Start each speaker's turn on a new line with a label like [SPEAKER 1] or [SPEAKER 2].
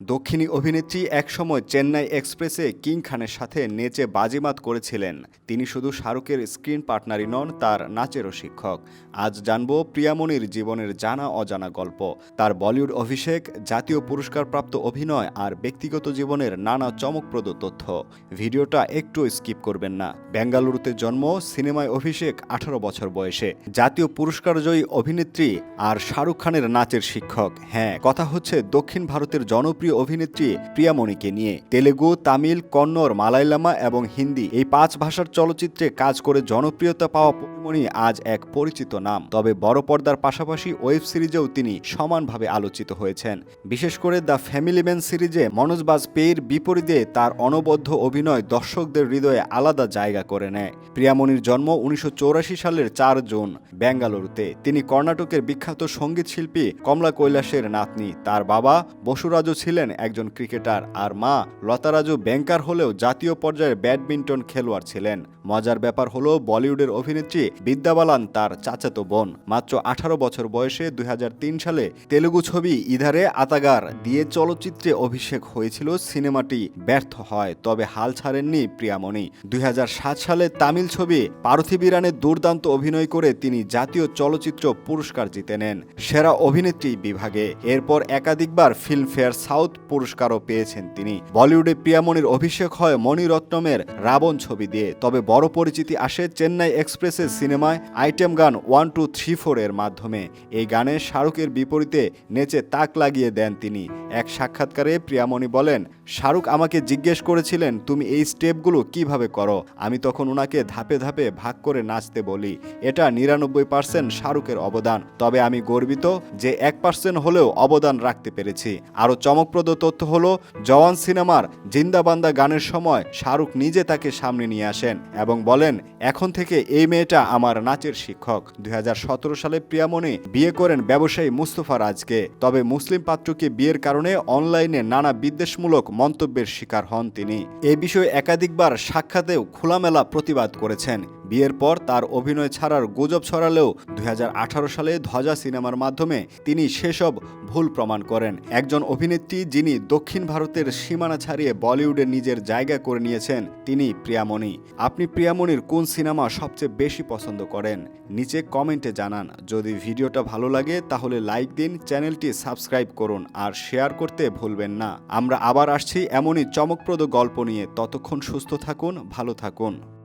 [SPEAKER 1] দক্ষিণী অভিনেত্রী একসময় চেন্নাই এক্সপ্রেসে কিং খানের সাথে নেচে বাজিমাত করেছিলেন। তিনি শুধু শাহরুখের স্ক্রিন পার্টনারই নন, তার নাচেরও শিক্ষক। আজ জানব প্রিয়ামণির জীবনের জানা অজানা গল্প, তার বলিউড অভিষেক, জাতীয় পুরস্কারপ্রাপ্ত অভিনয় আর ব্যক্তিগত জীবনের নানা চমকপ্রদ তথ্য। ভিডিওটা একটু স্কিপ করবেন না। বেঙ্গালুরুতে জন্ম, সিনেমায় অভিষেক, আঠারো বছর বয়সে। জাতীয় পুরস্কারজয়ী অভিনেত্রী আর শাহরুখ খানের নাচের শিক্ষক। হ্যাঁ কথা হচ্ছে দক্ষিণ ভারতের জনপ্রিয় অভিনেত্রী প্রিয়ামণিকে নিয়ে। তেলেগু, তামিল, কন্নড় মালায়ালামা এবং হিন্দি এই পাঁচ ভাষার চলচ্চিত্রে কাজ করে জনপ্রিয়তা পাওয়া প্রিয়ামণি আজ এক পরিচিত নাম। তবে বড় পর্দার পাশাপাশি ওয়েব সিরিজেও তিনি সমানভাবে আলোচিত হয়েছেন। বিশেষ করে দ্য ফ্যামিলি ম্যান সিরিজে মনোজ বাজপেয়ীর বিপরীতে তার অনবদ্য অভিনয় দর্শকদের হৃদয়ে আলাদা জায়গা করে নেয়। প্রিয়ামণির জন্ম উনিশশো সালের চার জুন বেঙ্গালুরুতে তিনি কর্ণাটকের বিখ্যাত সংগীত শিল্পী কমলা কৈলাসের নাতনি। তার বাবা বসুরাজু ছিলেন একজন ক্রিকেটার আর মা লতারাজু ব্যাংকার হলেও জাতীয় পর্যায়ের ব্যাডমিন্টন খেলোয়াড় ছিলেন। মজার ব্যাপার হলো বলিউডের অভিনেত্রী বিদ্যা বালান তার চাচাতো বোন। মাত্র আঠারো বছর বয়সে দুই হাজার তিন সালে তেলুগু ছবি ইধারে আতাগার দিয়ে চলচ্চিত্রে অভিষেক হয়েছিল, সিনেমাটি ব্যর্থ হয়, তবে হাল ছাড়েননি প্রিয়ামণি। দুই হাজার সাত সালে তামিল ছবি পার্থিবীরানে দুর্দান্ত অভিনয় করে তিনি জাতীয় চলচ্চিত্র পুরস্কার জিতে নেন, সেরা অভিনেত্রী বিভাগে। এরপর একাধিকবার ফিল্মফেয়ার সাউথ পুরস্কারও পেয়েছেন তিনি। বলিউডে প্রিয়ামণির অভিষেক হয় মণিরত্নমের রাবণ ছবি দিয়ে, তবে বড় পরিচিতি আসে চেন্নাই এক্সপ্রেসের সিনেমায় আইটেম গান ওয়ান, টু, থ্রি, ফোরের মাধ্যমে। এই গানে শাহরুখের বিপরীতে নেচে তাক লাগিয়ে দেন তিনি। এক সাক্ষাৎকারে প্রিয়ামণি বলেন, শাহরুখ আমাকে জিজ্ঞেস করেছিলেন, তুমি এই স্টেপগুলো কীভাবে করো? আমি তখন ওনাকে ধাপে ধাপে ভাগ করে নাচতে বলি। এটা নিরানব্বই পার্সেন্ট শাহরুখের অবদান। তবে আমি গর্বিত যে এক পার্সেন্ট হলেও অবদান রাখতে পেরেছি। আরও চমকপ্রদ তথ্য হলো, জওয়ান সিনেমার জিন্দাবান্দা গানের সময় শাহরুখ নিজে তাকে সামনে নিয়ে আসেন এবং বলেন, এখন থেকে এই মেয়েটা আমার নাচের শিক্ষক। দুই হাজার সতেরো সালে প্রিয়ামণি বিয়ে করেন ব্যবসায়ী মুস্তফা রাজকে। তবে মুসলিম পাত্রকে বিয়ের কারণে অনলাইনে নানা বিদ্বেষমূলক মন্তব্যের শিকার হন তিনি। এ বিষয়ে একাধিকবার সাক্ষাতেও খোলামেলা প্রতিবাদ করেছেন। বিয়ের পর তার অভিনয় ছাড়ার গুজব ছড়ালেও দু হাজার আঠারো সালে ধ্বজা সিনেমার মাধ্যমে তিনি সেসব ভুল প্রমাণ করেন। একজন অভিনেত্রী যিনি দক্ষিণ ভারতের সীমানা ছাড়িয়ে বলিউডে নিজের জায়গা করে নিয়েছেন, তিনি প্রিয়ামণি। আপনি প্রিয়ামণির কোন সিনেমা সবচেয়ে বেশি পছন্দ করেন? নিচে কমেন্টে জানান। যদি ভিডিওটা ভালো লাগে, তাহলে লাইক দিন, চ্যানেলটি সাবস্ক্রাইব করুন আর শেয়ার করতে ভুলবেন না। আমরা আবার আসছি এমনই চমকপ্রদ গল্প নিয়ে। ততক্ষণ সুস্থ থাকুন, ভালো থাকুন।